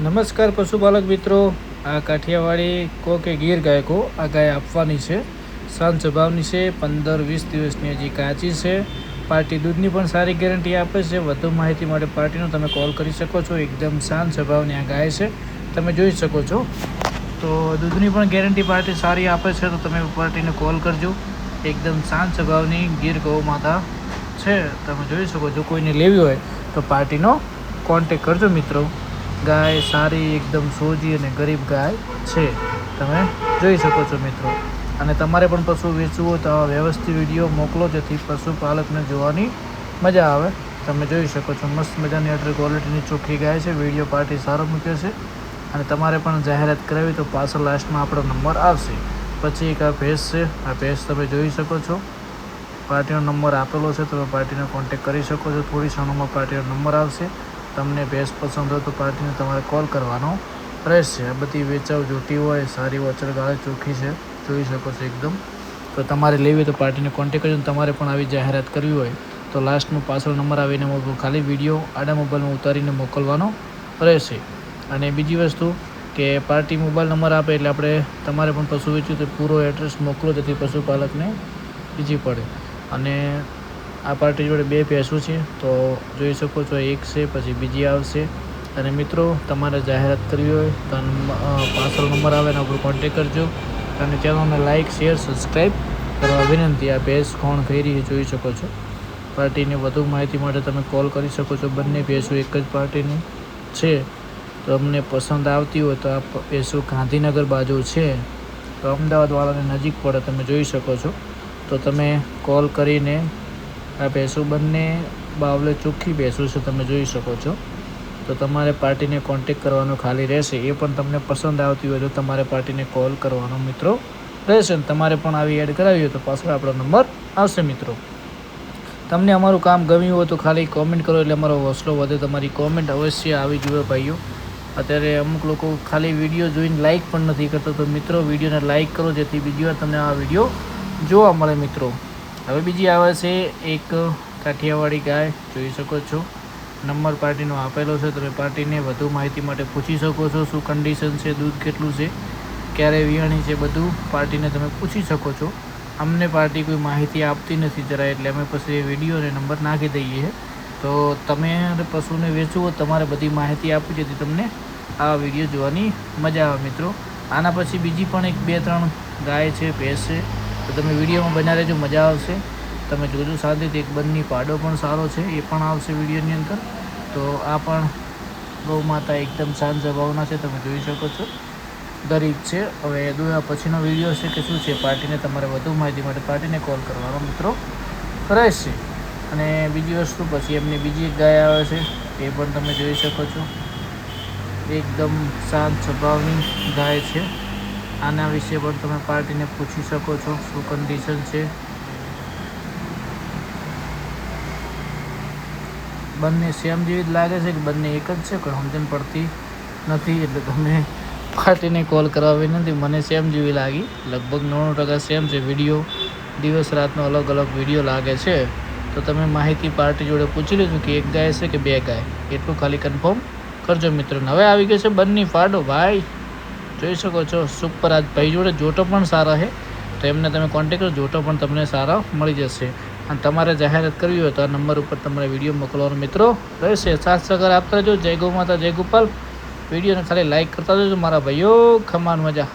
નમસ્કાર પશુપાલક મિત્રો. આ કાઠિયાવાડી કો કે ગીર ગાય કો આ ગાય આપવાની છે. શાંત સ્વભાવની છે, પંદર વીસ દિવસની હજી કાચી છે. પાર્ટી દૂધની પણ સારી ગેરંટી આપે છે. વધુ માહિતી માટે પાર્ટીનો તમે કોલ કરી શકો છો. એકદમ શાંત સ્વભાવની આ ગાય છે. તમે જોઈ શકો છો. તો દૂધની પણ ગેરંટી પાર્ટી સારી આપે છે, તો તમે પાર્ટીને કોલ કરજો. એકદમ શાંત સ્વભાવની ગીર ગૌ માતા છે. તમે જોઈ શકો છો, કોઈને લેવી હોય તો પાર્ટીનો કોન્ટેક કરજો મિત્રો. ગાય સારી, એકદમ સોજી અને ગરીબ ગાય છે. તમે જોઈ શકો છો મિત્રો. અને તમારે પણ પશુ વેચવું હોય તો આવા વ્યવસ્થિત વીડિયો મોકલો, જેથી પશુપાલકને જોવાની મજા આવે. તમે જોઈ શકો છો, મસ્ત મજાની અત્યારે ક્વોલિટીની ચોખ્ખી ગાય છે. વીડિયો પાર્ટી સારો મૂક્યો છે. અને તમારે પણ જાહેરાત કરાવી તો પાછળ લાસ્ટમાં આપણો નંબર આવશે. પછી એક આ ભેસ છે. આ ભેસ તમે જોઈ શકો છો. પાર્ટીનો નંબર આપેલો છે. તમે પાર્ટીનો કોન્ટેક કરી શકો છો. થોડી ક્ષણોમાં પાર્ટીનો નંબર આવશે. તમને ભેંસ પસંદ હોય તો પાર્ટીને તમારે કોલ કરવાનો રહેશે. આ બધી વેચાવ જોતી હોય, સારી વચર ગાળે, ચોખ્ખી છે. જોઈ શકો છો એકદમ. તો તમારે લેવી તો પાર્ટીને કોન્ટેક કરજો તમારે પણ આવી જાહેરાત કરવી હોય તો લાસ્ટનો પાછળ નંબર આવીને મોકલો ખાલી વીડિયો આડા મોબાઈલમાં ઉતારીને મોકલવાનો રહેશે. અને બીજી વસ્તુ કે પાર્ટી મોબાઈલ નંબર આપે એટલે આપણે તમારે પણ પશુ વેચ્યું તો પૂરો એડ્રેસ મોકલો, જેથી પશુપાલકને બીજી પડે. અને આ પાર્ટી જોડે બે ભેંસો છે, તો જોઈ શકો છો, એક છે, પછી બીજી આવશે. અને મિત્રો, તમારે જાહેરાત કરવી હોય, તો પાર્સલ નંબર- આવે, એના ઉપર કોન્ટેક કરજો. અને ચેનલને લાઇક શેર સબસ્ક્રાઈબ કરવા વિનંતી, આ ભેંસ કોણ ફેરી જોઈ શકો છો. પાર્ટીની વધુ માહિતી માટે તમે કોલ કરી શકો છો, બંને ભેંસો એક જ પાર્ટીની છે. તો અમને પસંદ આવતી હોય તો આ ભેંસો ગાંધીનગર બાજુ છે. તો અમદાવાદવાળાને નજીક પડે, તમે જોઈ શકો છો. તો તમે કોલ કરીને આ ભેંસો બંને બાવલે ચોખ્ખી ભેંસો છે, તમે જોઈ શકો છો. તો તમારે પાર્ટીને કોન્ટેક કરવાનો ખાલી રહેશે. એ પણ તમને પસંદ આવતી હોય તો તમારે પાર્ટીને કોલ કરવાનો મિત્રો રહેશે. ને તમારે પણ આવી એડ કરાવી હોય તો પાછળ આપણો નંબર આવશે મિત્રો. તમને અમારું કામ ગમ્યું હોય તો ખાલી કોમેન્ટ કરો એટલે અમારો હોસલો વધે. તમારી કોમેન્ટ અવશ્ય આવી જોઈએ ભાઈઓ. અત્યારે અમુક લોકો ખાલી વીડિયો જોઈને લાઇક પણ નથી કરતા. તો મિત્રો વિડીયોને લાઇક કરો જેથી બીજી વાર તમને આ વીડિયો જોવા મળે મિત્રો. હવે બીજી આવે છે એક કાઠિયાવાડી ગાય, જોઈ શકો છો. નંબર પાર્ટીનો આપેલો છે, તમે પાર્ટીને વધુ માહિતી માટે પૂછી શકો છો, શું કન્ડિશન છે, દૂધ કેટલું છે, ક્યારે વિયાણી છે, બધું પાર્ટીને તમે પૂછી શકો છો. અમને પાર્ટી કોઈ માહિતી આપતી નથી જરા એટલે અમે પછી વીડિયો અને નંબર નાખી દઈએ. તો તમે પશુને વેચવું તમારે બધી માહિતી આપવી જેથી તમને આ વીડિયો જોવાની મજા આવે મિત્રો. આના પછી બીજી પણ એક બે ત્રણ ગાય છે, ભેંસ છે. તો તમે વિડીયોમાં બના રહેજો, મજા આવશે. તમે જોજો સાથે એક બંધની પાડો પણ સારો છે, એ પણ આવશે વિડીયોની અંદર. તો આ પણ ગૌ માતા એકદમ શાંત સ્વભાવના છે, તમે જોઈ શકો છો. ગરીબ છે. હવે દોયા પછીનો વીડિયો છે કે શું છે, પાર્ટીને તમારે વધુ માહિતી માટે પાર્ટીને કોલ કરવાનો મિત્રો રહેશે. અને બીજી વસ્તુ પછી એમની બીજી એક ગાય આવે છે, એ પણ તમે જોઈ શકો છો. એકદમ શાંત સ્વભાવની ગાય છે. આના વિશે પણ તમે પાર્ટીને પૂછી શકો છો, શું કન્ડિશન છે? બંને સેમ જેવી જ લાગે છે કે બંને એક જ છે? કોઈ સમજણ પડતી નથી, એટલે તમે પાર્ટીને કોલ કરાવી નથી. મને સેમ જેવી લાગી. લગભગ નવ્વાણું ટકા સેમ છે. વીડિયો દિવસ રાતનો અલગ અલગ વીડિયો લાગે છે. તો તમે માહિતી પાર્ટી જોડે પૂછી લેજો કે એક ગાય છે કે બે ગાય. એટલું ખાલી કન્ફર્મ કરજો, મિત્રોને. હવે આવી ગયો છે બંને ફાડો. ભાઈ જોઈ શકો છો. સુપર આજ ભાઈ જોડે જોટો પણ સારા છે. તો એમને તમે કોન્ટેક કરો, જોટો પણ તમને સારા મળી જશે. અને તમારે જાહેરાત કરવી હોય તો આ નંબર ઉપર તમારે વીડિયો મોકલવાનો મિત્રો રહેશે. સાથ સહકાર આપતા રહેજો. જય ગૌ માતા, જય ગોપાલ. વિડીયોને ખાલી લાઈક કરતા જજો મારા ભાઈઓ. ખમાન મજા.